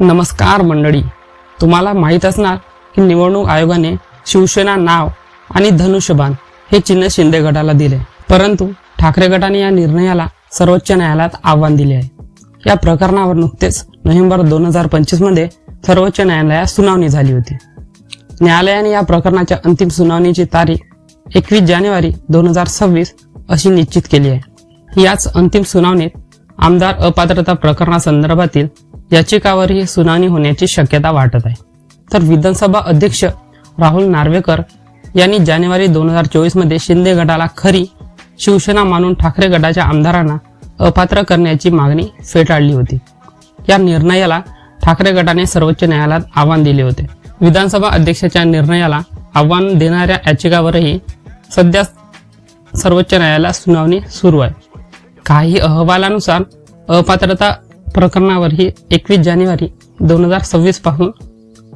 नमस्कार मंडळी. तुम्हाला माहीत असणार की निवडणूक आयोगाने शिवसेना नाव आणि धनुष्यबाण हे चिन्ह शिंदे गटाला दिले. परंतु ठाकरे गटाने या निर्णयाला सर्वोच्च न्यायालयात आव्हान दिले आहे. या प्रकरणावर नुकतेच नोव्हेंबर दोन हजार पंचवीसमध्ये सर्वोच्च न्यायालयात सुनावणी झाली होती. न्यायालयाने या प्रकरणाच्या अंतिम सुनावणीची तारीख एकवीस जानेवारी दोन हजार सव्वीस अशी निश्चित केली आहे. याच अंतिम सुनावणीत आमदार अपात्रता प्रकरणासंदर्भातील याचिकावरही सुनावणी होण्याची शक्यता वाटत आहे. तर विधानसभा अध्यक्ष राहुल नार्वेकर यांनी जानेवारी दोन हजार चोवीसमध्ये शिंदे गटाला खरी शिवसेना मानून ठाकरे गटाच्या आमदारांना अपात्र करण्याची मागणी फेटाळली होती. या निर्णयाला ठाकरे गटाने सर्वोच्च न्यायालयात आव्हान दिले होते. विधानसभा अध्यक्षाच्या निर्णयाला आव्हान देणाऱ्या याचिकावरही सध्या सर्वोच्च न्यायालयात सुनावणी सुरू आहे. काही अहवालानुसार अपात्रता प्रकरणावरही एकवीस जानेवारी दोन हजार सव्वीसपासून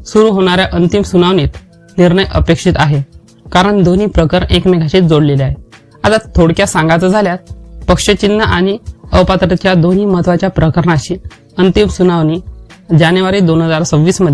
सुरू होणाऱ्या अंतिम सुनावणीत निर्णय अपेक्षित आहे. कारण दोन्ही प्रकरण एकमेकाशी जोडलेले आहेत. आता थोडक्यात सांगायचं झाल्यास पक्षचिन्ह आणि अपात्रतेच्या दोन्ही महत्त्वाच्या प्रकरणाची अंतिम सुनावणी जानेवारी दोन हजार सव्वीसमध्ये